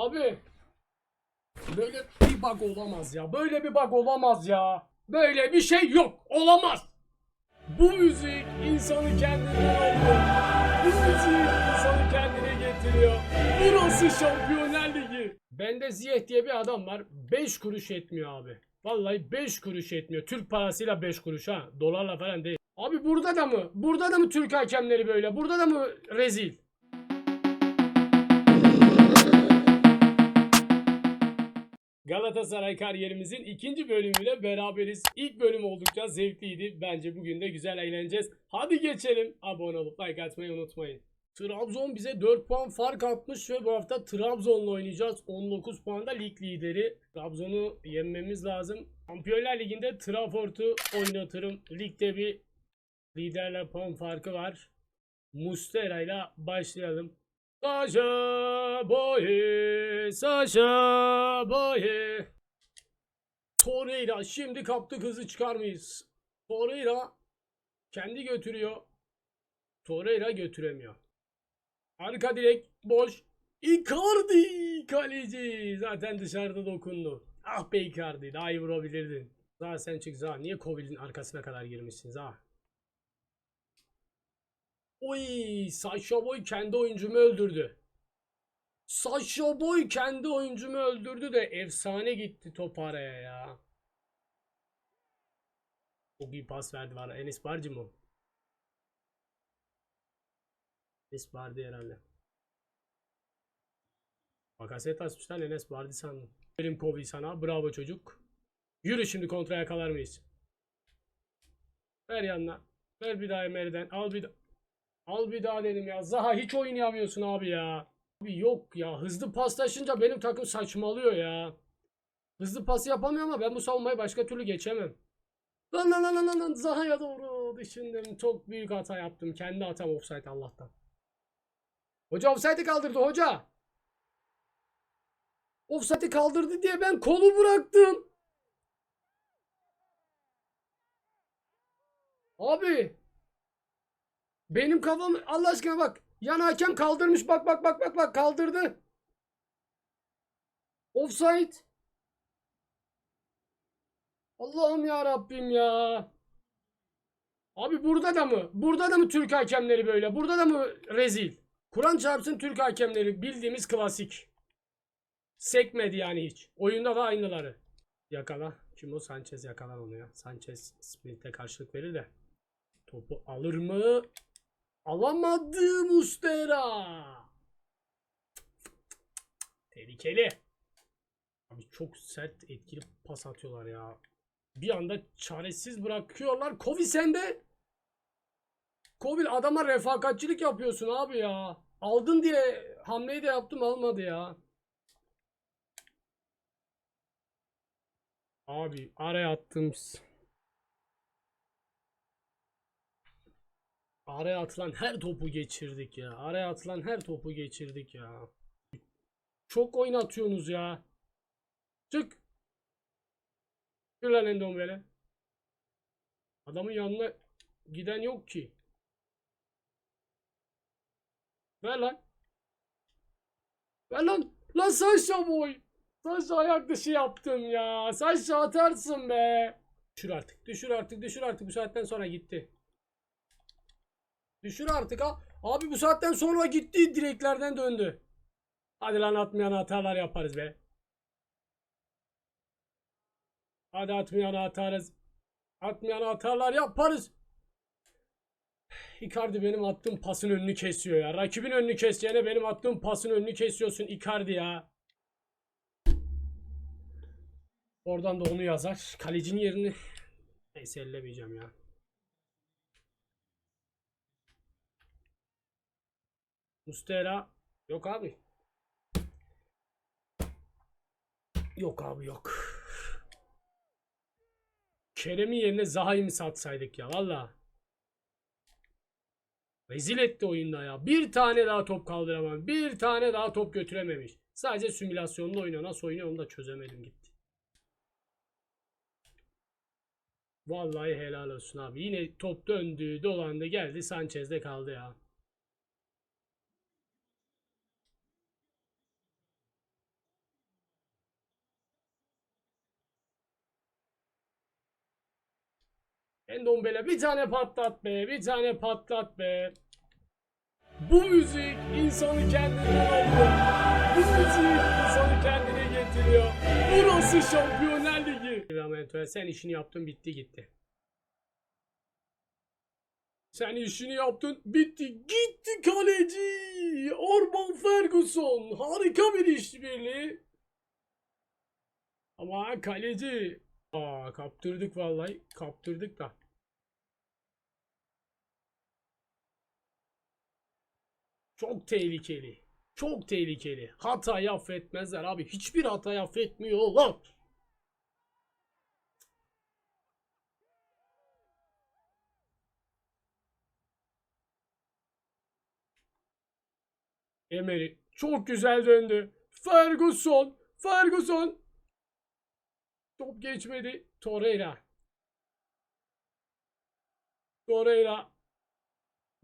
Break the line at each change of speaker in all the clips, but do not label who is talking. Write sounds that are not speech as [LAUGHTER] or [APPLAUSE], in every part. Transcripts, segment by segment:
Abi. Böyle bir bug olamaz ya. Böyle bir bug olamaz ya. Böyle bir şey yok. Olamaz. Bu müzik insanı kendinden alıyor. Bu müzik insanı kendine getiriyor. Burası Şampiyonlar Ligi. Bende Ziyeh diye bir adam var. 5 kuruş etmiyor abi. Vallahi 5 kuruş etmiyor. Türk parasıyla 5 kuruş ha. Dolarla falan değil. Abi burada da mı? Burada da mı Türk hakemleri böyle? Burada da mı rezil? Galatasaray kariyerimizin ikinci bölümüyle beraberiz. İlk bölüm oldukça zevkliydi. Bence bugün de güzel eğleneceğiz. Hadi geçelim. Abone olup like atmayı unutmayın. Trabzon bize 4 puan fark atmış ve bu hafta Trabzon'la oynayacağız. 19 puanda lig lideri. Trabzon'u yenmemiz lazım. Şampiyonlar Ligi'nde Trafford'u oynatırım. Ligde bir liderle puan farkı var. Mustera ile başlayalım. Sasha Boye, Sasha Boye. Torreira şimdi kaptı hızı çıkar mıyız? Torreira kendi götürüyor. Torreira götüremiyor. Arka direk boş. Icardi kaleci. Zaten dışarıda dokundu. Ah be Icardi daha iyi vurabilirdin. Zaha sen çık Zaha. Niye Kovil'in arkasına kadar girmişsin Zaha? Oy, Sasha Boy kendi oyuncumu öldürdü. Sasha Boy kendi oyuncumu öldürdü de efsane gitti top araya ya. Çok iyi pas verdi var. Enes Barcı mı? Enes Bardi herhalde. Bakasetas lan Enes Bardi sandım. Verim Kovi sana. Bravo çocuk. Yürü şimdi kontra yakalar mıyız? Ver yanına. Ver bir daha Emery'den. Al bir daha. Al bir daha dedim ya. Zaha hiç oynayamıyorsun abi ya. Abi yok ya. Hızlı paslaşınca benim takım saçmalıyor ya. Hızlı pas yapamıyor ama ben bu savunmayı başka türlü geçemem. Lan lan lan lan lan Zaha'ya doğru düşündüm. Çok büyük hata yaptım. Kendi hatam offside Allah'tan. Hoca offside'i kaldırdı hoca. Offside'i kaldırdı diye ben kolu bıraktım. Abi benim kafam Allah aşkına bak. Yan hakem kaldırmış bak bak bak bak bak kaldırdı. Offside. Allah'ım ya Rabbim ya. Abi burada da mı? Burada da mı Türk hakemleri böyle? Burada da mı rezil? Kur'an çarpsın Türk hakemleri bildiğimiz klasik. Sekmedi yani hiç. Oyunda da aynıları. Yakala. Kim o? Sanchez yakalar onu ya. Sanchez sprinte karşılık verir de. Topu alır mı? Alamadı Mustera. Tehlikeli. Abi çok sert etkili pas atıyorlar ya. Bir anda çaresiz bırakıyorlar. Kovi sende. Kovi adama refakatçilik yapıyorsun abi ya. Aldın diye hamleyi de yaptım almadı ya. Abi araya attım. Araya atılan her topu geçirdik ya. Araya atılan her topu geçirdik ya. Çok oynatıyorsunuz ya. Çık. Lan Endombele. Adamın yanına giden yok ki. Ver lan. Ver lan. Lan Sasha boy. Sasha ayak dışı yaptım ya. Sasha atarsın be. Düşür artık. Düşür artık. Düşür artık. Bu saatten sonra gitti. Düşür artık ha. Abi bu saatten sonra gitti direklerden döndü. Hadi lan atmayan hatalar yaparız be. Hadi atmayan atarız. Atmayan hatalar yaparız. Icardi benim attığım pasın önünü kesiyor ya. Rakibin önünü keseceğine benim attığım pasın önünü kesiyorsun Icardi ya. Oradan da onu yazar. Kalecinin yerini neyse ellemeyeceğim ya. Mustera yok abi. Yok abi yok. Kerem'in yerine Zaha'yı mı satsaydık ya valla. Rezil etti oyunda ya. Bir tane daha top kaldıramam. Bir tane daha top götürememiş. Sadece simülasyonda oynuyor. Nasıl oynuyor onu da çözemedim gitti. Vallahi helal olsun abi. Yine top döndü, dolandı, geldi. Sanchez'de kaldı ya. Endombele bir tane patlat be. Bir tane patlat be. Bu müzik insanı kendinden alıyor. Bu müzik insanı kendine getiriyor. Burası Şampiyonlar Ligi. Sen işini yaptın bitti gitti. Sen işini yaptın bitti gitti kaleci. Orban Ferguson harika bir işbirliği. Ama kaleci Aa kaptırdık vallahi kaptırdık da. Çok tehlikeli. Çok tehlikeli. Hatayı affetmezler abi. Hiçbir hatayı affetmiyorlar. Emery çok güzel döndü. Ferguson, Ferguson. Top geçmedi. Torreira. Torreira.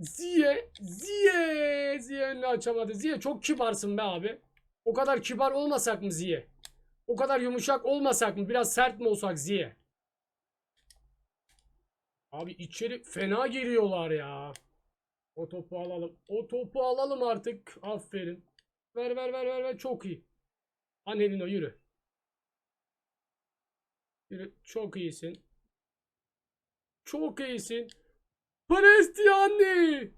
Ziye, Ziye, Ziye önünü açamadı. Ziye çok kibarsın be abi. O kadar kibar olmasak mı Ziye? O kadar yumuşak olmasak mı? Biraz sert mi olsak Ziye? Abi içeri fena giriyorlar ya. O topu alalım. O topu alalım artık. Aferin. Ver ver ver ver ver. Çok iyi. Anelino yürü. Yürü. Çok iyisin. Çok iyisin. Prestiani.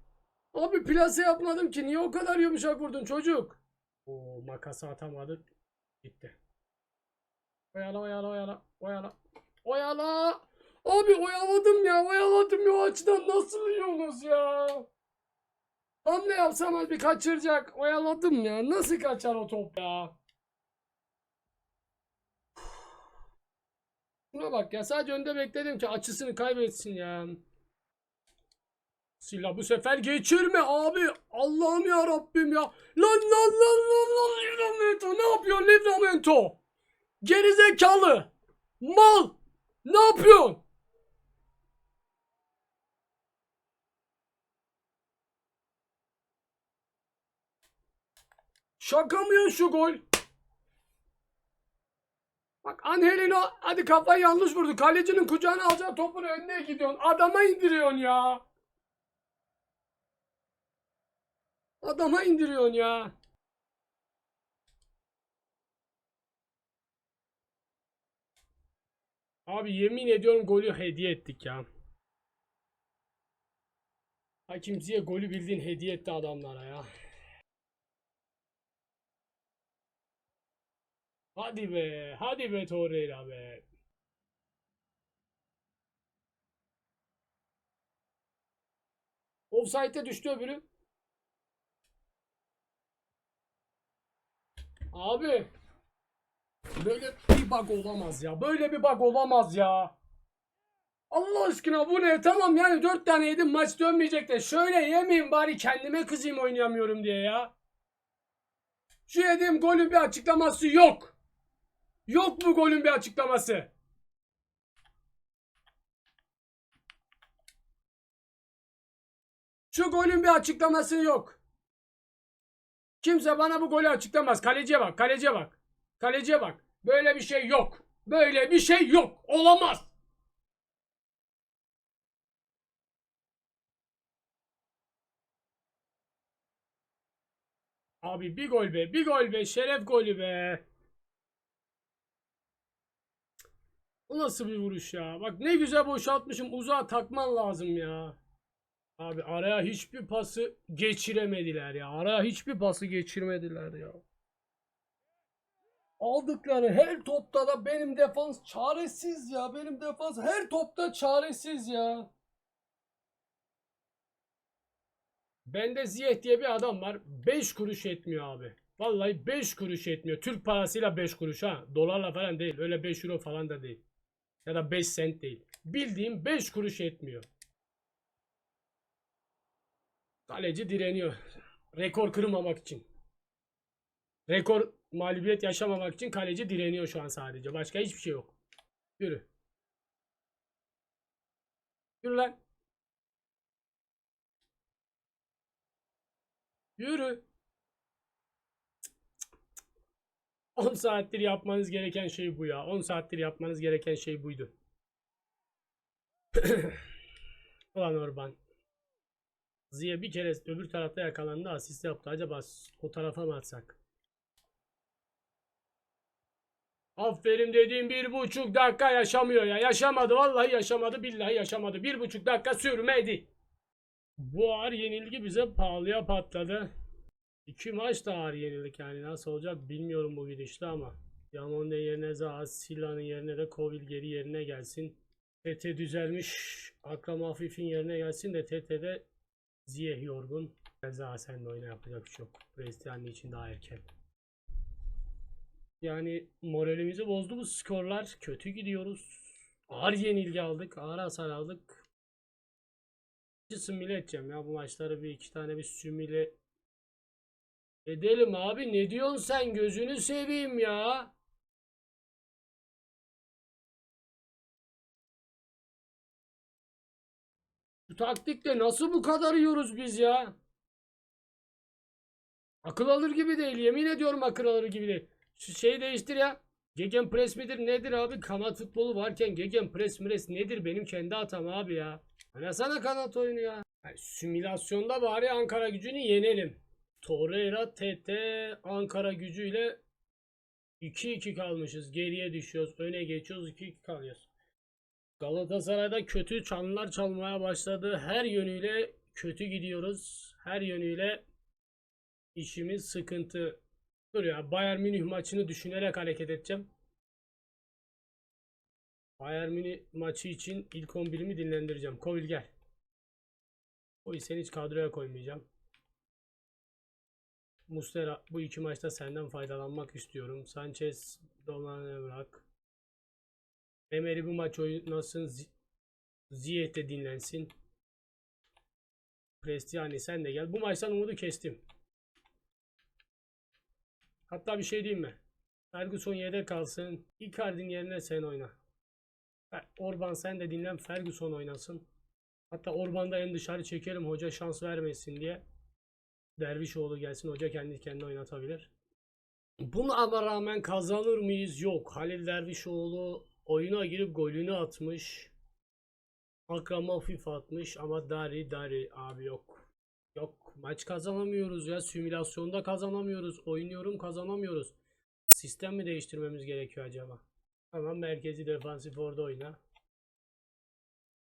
Abi plase yapmadım ki. Niye o kadar yumuşak vurdun çocuk? O makası atamadı. Gitti. Oyala oyala oyala. Oyala. Oyala. Abi oyaladım ya. Oyaladım ya. O açıdan nasıl yiyorsunuz ya? Hamle yapsam bir kaçıracak. Oyaladım ya. Nasıl kaçar o top ya? Şuna bak ya. Sadece önde bekledim ki açısını kaybetsin ya. Silla bu sefer geçirme abi. Allah'ım ya Rabbim ya. Lan lan lan lan lan Livramento ne yapıyor Livramento? Gerizekalı. Mal. Ne yapıyorsun? Şaka mı ya şu gol? Bak Angelino hadi kafayı yanlış vurdu. Kalecinin kucağına alacağı topun önüne gidiyorsun. Adama indiriyorsun ya. Adama indiriyorsun ya. Abi yemin ediyorum golü hediye ettik ya. Hakim Ziyech golü bildiğin hediye etti adamlara ya. Hadi be, hadi be Torreira be. Offside'e düştü öbürü. Abi. Böyle bir bug olamaz ya. Böyle bir bug olamaz ya. Allah aşkına bu ne? Tamam yani 4 tane yedim maç dönmeyecek de şöyle yemeyeyim bari kendime kızayım oynayamıyorum diye ya. Şu yediğim golün bir açıklaması yok. Yok bu golün bir açıklaması. Şu golün bir açıklaması yok. Kimse bana bu golü açıklamaz. Kaleciye bak, kaleciye bak. Kaleciye bak. Böyle bir şey yok. Böyle bir şey yok. Olamaz. Abi bir gol be, bir gol be, şeref golü be. Bu nasıl bir vuruş ya? Bak ne güzel boşaltmışım. Uzağa takman lazım ya. Abi araya hiçbir pası geçiremediler ya. Araya hiçbir pası geçirmediler ya. Aldıkları her topta da benim defans çaresiz ya. Benim defans her topta çaresiz ya. Bende Ziyech diye bir adam var. 5 kuruş etmiyor abi. Vallahi 5 kuruş etmiyor. Türk parasıyla 5 kuruş ha. Dolarla falan değil. Öyle 5 euro falan da değil. Ya da 5 sent değil. Bildiğim 5 kuruş etmiyor. Kaleci direniyor. Rekor kırmamak için. Rekor mağlubiyet yaşamamak için kaleci direniyor şu an sadece. Başka hiçbir şey yok. Yürü. Yürü lan. Yürü. 10 saattir yapmanız gereken şey bu ya. 10 saattir yapmanız gereken şey buydu. [CLEARS THROAT] Ulan Orban. Ziya bir kere öbür tarafta yakalandı asist yaptı. Acaba o tarafa mı atsak? Aferin dediğim bir buçuk dakika yaşamıyor ya. Yaşamadı vallahi yaşamadı billahi yaşamadı. Bir buçuk dakika sürmedi. Bu ağır yenilgi bize pahalıya patladı. İki maç da ağır yenildik yani nasıl olacak bilmiyorum bu gidişte ama. Yamonde yerine Zaha, Sila'nın yerine de Kovil geri yerine gelsin. TT düzelmiş. Akram Hafif'in yerine gelsin de TT'de Ziyeh yorgun. Zaha sen de oyna yapacak bir şey yok. Brezilya için daha erken. Yani moralimizi bozdu bu skorlar. Kötü gidiyoruz. Ağır yenilgi aldık. Ağır hasar aldık. Simüle edeceğim ya bu maçları bir iki tane bir simüle edelim abi. Ne diyorsun sen? Gözünü seveyim ya. Bu taktikle nasıl bu kadar yiyoruz biz ya? Akıl alır gibi değil. Yemin ediyorum akıl alır gibi değil. Şu şeyi değiştir ya. Gegen pres midir nedir abi? Kanat futbolu varken gegen pres mres nedir? Benim kendi hatam abi ya. Oynasana kanat oyunu ya. Yani simülasyonda bari Ankara gücünü yenelim. Torreira TT Ankara gücüyle 2-2 kalmışız. Geriye düşüyoruz. Öne geçiyoruz. 2-2 kalıyoruz. Galatasaray'da kötü çanlar çalmaya başladı. Her yönüyle kötü gidiyoruz. Her yönüyle işimiz sıkıntı. Dur ya Bayern Münih maçını düşünerek hareket edeceğim. Bayern Münih maçı için ilk 11'imi dinlendireceğim. Kovil gel. Kovil seni hiç kadroya koymayacağım. Mustera bu iki maçta senden faydalanmak istiyorum. Sanchez Domane bırak. Emery bu maç oynasın. Z- Ziyech de dinlensin. Prestiani sen de gel. Bu maçtan umudu kestim. Hatta bir şey diyeyim mi? Ferguson yedek kalsın. Icardi'nin yerine sen oyna. Orban sen de dinlen. Ferguson oynasın. Hatta Orban'da en dışarı çekelim. Hoca şans vermesin diye. Dervişoğlu gelsin. Hoca kendi kendine oynatabilir. Buna ama rağmen kazanır mıyız? Yok. Halil Dervişoğlu oyuna girip golünü atmış. Akram hafif atmış ama Dari Dari abi yok. Yok maç kazanamıyoruz ya simülasyonda kazanamıyoruz. Oynuyorum kazanamıyoruz. Sistem mi değiştirmemiz gerekiyor acaba? Tamam merkezi defansif orada oyna.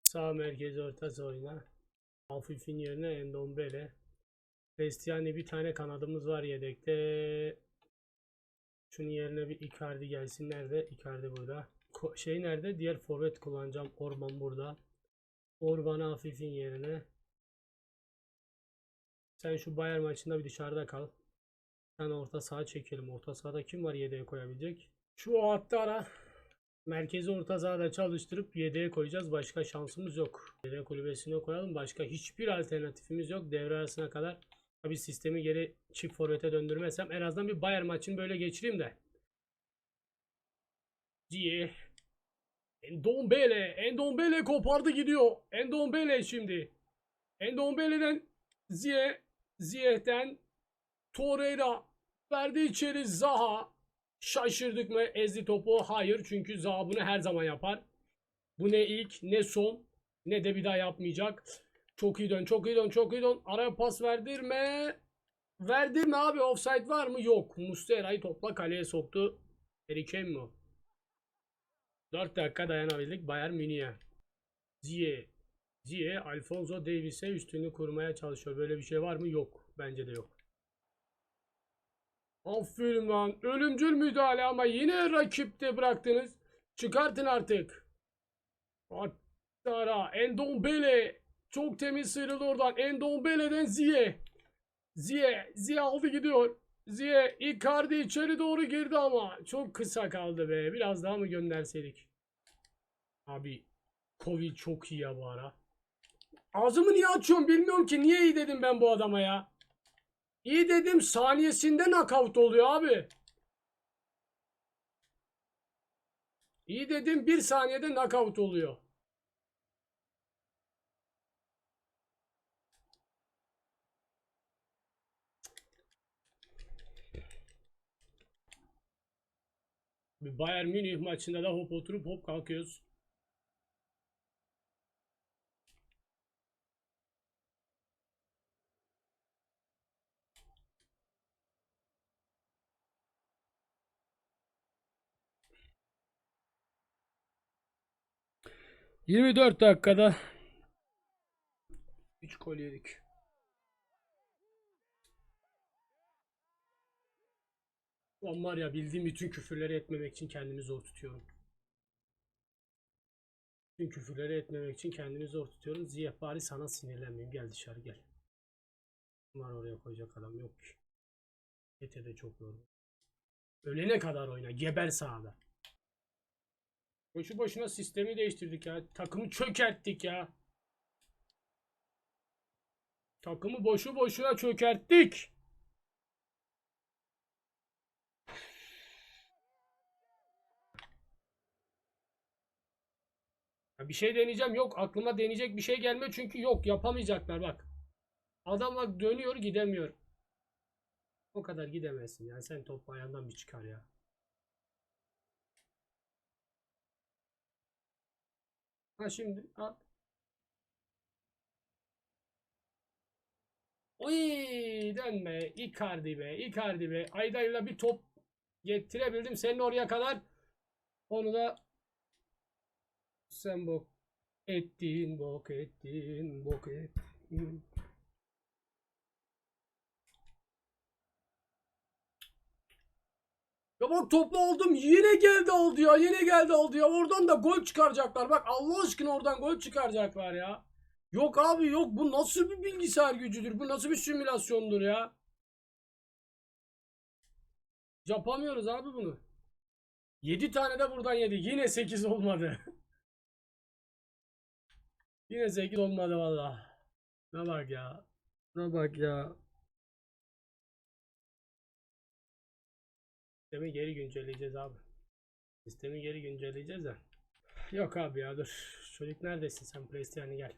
Sağ merkezi ortası oyna. Hafifin yerine Endombele. Cristiani bir tane kanadımız var yedekte. Şunun yerine bir Icardi gelsin. Nerede? Icardi burada. Şey nerede? Diğer forvet kullanacağım. Orban burada. Orban Hafif'in yerine. Sen şu Bayern maçında bir dışarıda kal. Sen orta saha çekelim. Orta sahada kim var yedeğe koyabilecek? Şu hatta ara. Merkezi orta sahada çalıştırıp yedeğe koyacağız. Başka şansımız yok. Yedek kulübesine koyalım. Başka hiçbir alternatifimiz yok. Devre arasına kadar tabi sistemi geri çift forvete döndürmezsem en azından bir Bayern maçını böyle geçireyim de. Diye. Endombele. Endombele kopardı gidiyor. Endombele şimdi. Endombele'den Ziye. Ziyeh'ten Torreira verdi içeri Zaha. Şaşırdık mı ezdi topu? Hayır çünkü Zaha bunu her zaman yapar. Bu ne ilk ne son ne de bir daha yapmayacak. Çok iyi dön çok iyi dön çok iyi dön. Araya pas verdirme. Verdirme abi offside var mı? Yok. Mustera'yı topla kaleye soktu. Harry mi o? 4 dakika dayanabildik Bayern Münih'e. Ziye. Ziye Alfonso Davies'e üstünü kurmaya çalışıyor. Böyle bir şey var mı? Yok. Bence de yok. Aferin lan. Ölümcül müdahale ama yine rakipte bıraktınız. Çıkartın artık. Attara. Endombele. Çok temiz sıyrıldı oradan. Endombele'den Ziye. Ziye. Ziye aldı gidiyor. Ziye. Icardi içeri doğru girdi ama. Çok kısa kaldı be. Biraz daha mı gönderseydik? Abi. Covid çok iyi ya bu ara. Ağzımı niye açıyorum bilmiyorum ki. Niye iyi dedim ben bu adama ya. İyi dedim saniyesinde knockout oluyor abi. İyi dedim bir saniyede knockout oluyor. Bir Bayern Münih maçında da hop oturup hop kalkıyoruz. Yirmi dört dakikada üç gol yedik. Ulan var ya bildiğim bütün küfürleri etmemek için kendimi zor tutuyorum. Bütün küfürleri etmemek için kendimi zor tutuyorum. Ziyeh bari sana sinirlenmeyeyim. Gel dışarı gel. Var oraya koyacak adam yok ki. Ete de çok yorgun. Ölene kadar oyna. Geber sahada. Boşu boşuna sistemi değiştirdik ya. Takımı çökerttik ya. Takımı boşu boşuna çökerttik. Bir şey deneyeceğim. Yok aklıma deneyecek bir şey gelmiyor çünkü yok yapamayacaklar bak. Adam bak dönüyor gidemiyor. O kadar gidemezsin yani sen top ayağından bir çıkar ya. Ha şimdi al. Oy dönme Icardi be Icardi be Ayda'yla bir top getirebildim senin oraya kadar onu da sen bok ettin bok ettin bok ettin Ya bak toplu oldum yine geldi oldu ya yine geldi oldu ya oradan da gol çıkaracaklar bak Allah aşkına oradan gol çıkaracaklar ya. Yok abi yok bu nasıl bir bilgisayar gücüdür bu nasıl bir simülasyondur ya. Yapamıyoruz abi bunu. 7 tane de buradan yedi yine 8 olmadı. [LAUGHS] yine 8 olmadı valla. Ne bak ya. Ne bak ya. Sistemi geri güncelleyeceğiz abi. Sistemi geri güncelleyeceğiz de. Yok abi ya dur. Çocuk neredesin sen PlayStation'a gel.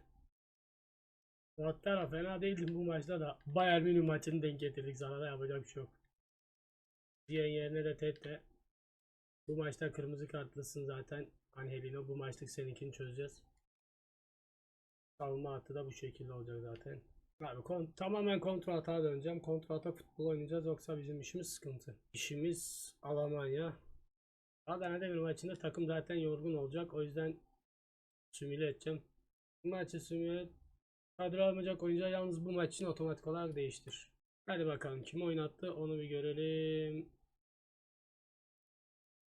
Muhattara fena değildin bu maçta da. Bayern Münih maçını denk getirdik sana yapacak bir şey yok. Diyen yerine de Tete. Bu maçta kırmızı kartlısın zaten. Angelino bu maçlık seninkini çözeceğiz. Savunma hattı da bu şekilde olacak zaten. Abi kon tamamen kontrol hata döneceğim. Kontrol hata futbol oynayacağız yoksa bizim işimiz sıkıntı. İşimiz Almanya. Adana Demir maçında takım zaten yorgun olacak. O yüzden simüle edeceğim. Bu maçı simüle kadro almayacak oyuncu yalnız bu maç için otomatik olarak değiştir. Hadi bakalım kim oynattı onu bir görelim.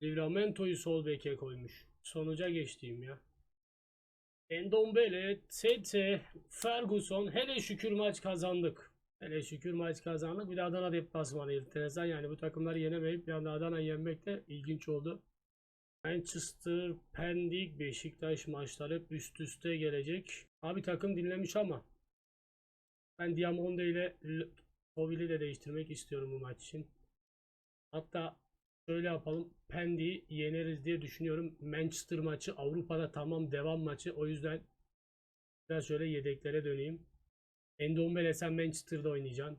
Livramento'yu sol beke koymuş. Sonuca geçtiğim ya. Endombele, Tete, Ferguson hele şükür maç kazandık. Hele şükür maç kazandık. Bir de Adana deplasmanı enteresan yani bu takımları yenemeyip bir anda Adana yenmek de ilginç oldu. Manchester, Pendik, Beşiktaş maçları üst üste gelecek. Abi takım dinlemiş ama ben Diamonde ile Kovil'i de değiştirmek istiyorum bu maç için. Hatta şöyle yapalım. Pendik'i yeneriz diye düşünüyorum. Manchester maçı Avrupa'da tamam devam maçı. O yüzden biraz şöyle yedeklere döneyim. Endombele sen Manchester'da oynayacaksın.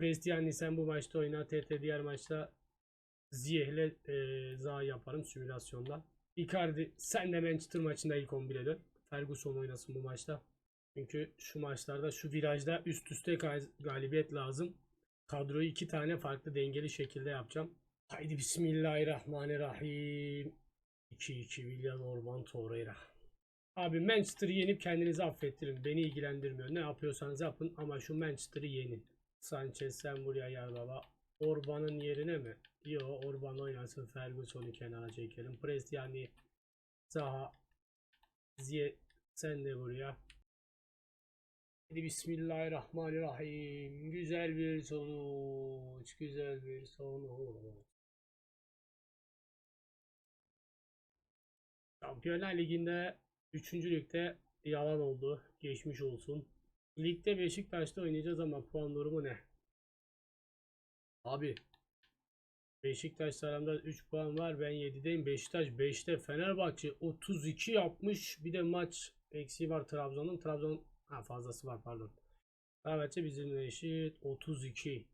Cristiani sen bu maçta oyna. TT diğer maçta Ziyeh'le e, Zaha yaparım simülasyonda. Icardi sen de Manchester maçında ilk 11'e dön. Ferguson oynasın bu maçta. Çünkü şu maçlarda şu virajda üst üste ga- galibiyet lazım. Kadroyu iki tane farklı dengeli şekilde yapacağım. Haydi bismillahirrahmanirrahim. 2-2 William Orban Torreira. Abi Manchester'ı yenip kendinizi affettirin. Beni ilgilendirmiyor. Ne yapıyorsanız yapın ama şu Manchester'ı yenin. Sanchez sen buraya gel baba. Orban'ın yerine mi? Yo Orban oynasın. Ferguson'u kenara çekelim. Prestiani Zaha Ziye sen de buraya. Hadi Bismillahirrahmanirrahim. Güzel bir sonuç. Güzel bir sonuç. Şampiyonlar Ligi'nde 3. ligde yalan oldu. Geçmiş olsun. Ligde Beşiktaş'ta oynayacağız ama puan durumu ne? Abi Beşiktaş aramda 3 puan var. Ben 7'deyim. Beşiktaş 5'te. Fenerbahçe 32 yapmış. Bir de maç eksiği var Trabzon'un. Trabzon ha, fazlası var pardon. Fenerbahçe bizimle eşit 32.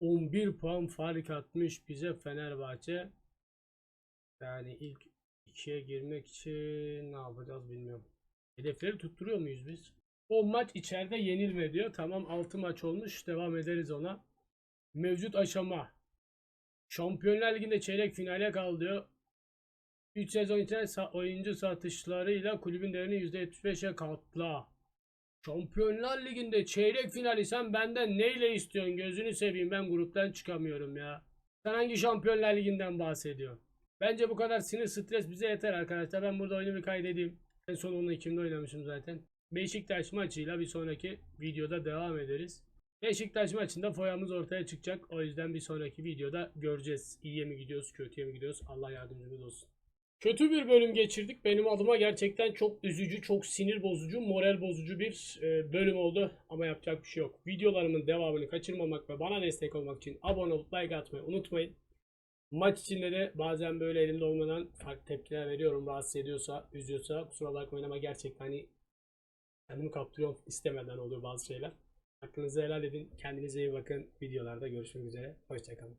11 puan fark atmış bize Fenerbahçe. Yani ilk ikiye girmek için ne yapacağız bilmiyorum. Hedefleri tutturuyor muyuz biz? O maç içeride yenilme diyor. Tamam 6 maç olmuş. Devam ederiz ona. Mevcut aşama. Şampiyonlar Ligi'nde çeyrek finale kal diyor. 3 sezon sa- oyuncu satışlarıyla kulübün değerini %75'e katla. Şampiyonlar Ligi'nde çeyrek finali sen benden neyle istiyorsun? Gözünü seveyim ben gruptan çıkamıyorum ya. Sen hangi Şampiyonlar Ligi'nden bahsediyorsun? Bence bu kadar sinir stres bize yeter arkadaşlar. Ben burada oyunu bir kaydedeyim. En son onunla kimde oynamışım zaten. Beşiktaş maçıyla bir sonraki videoda devam ederiz. Beşiktaş maçında foyamız ortaya çıkacak. O yüzden bir sonraki videoda göreceğiz. İyiye mi gidiyoruz, kötüye mi gidiyoruz? Allah yardımcımız olsun. Kötü bir bölüm geçirdik. Benim adıma gerçekten çok üzücü, çok sinir bozucu, moral bozucu bir e, bölüm oldu. Ama yapacak bir şey yok. Videolarımın devamını kaçırmamak ve bana destek olmak için abone olup like atmayı unutmayın. Maç içinde de bazen böyle elimde olmadan farklı tepkiler veriyorum. Rahatsız ediyorsa, üzüyorsa kusura bakmayın ama gerçekten hani kendimi kaptırıyorum istemeden oluyor bazı şeyler. Hakkınızı helal edin. Kendinize iyi bakın. Videolarda görüşmek üzere. Hoşçakalın.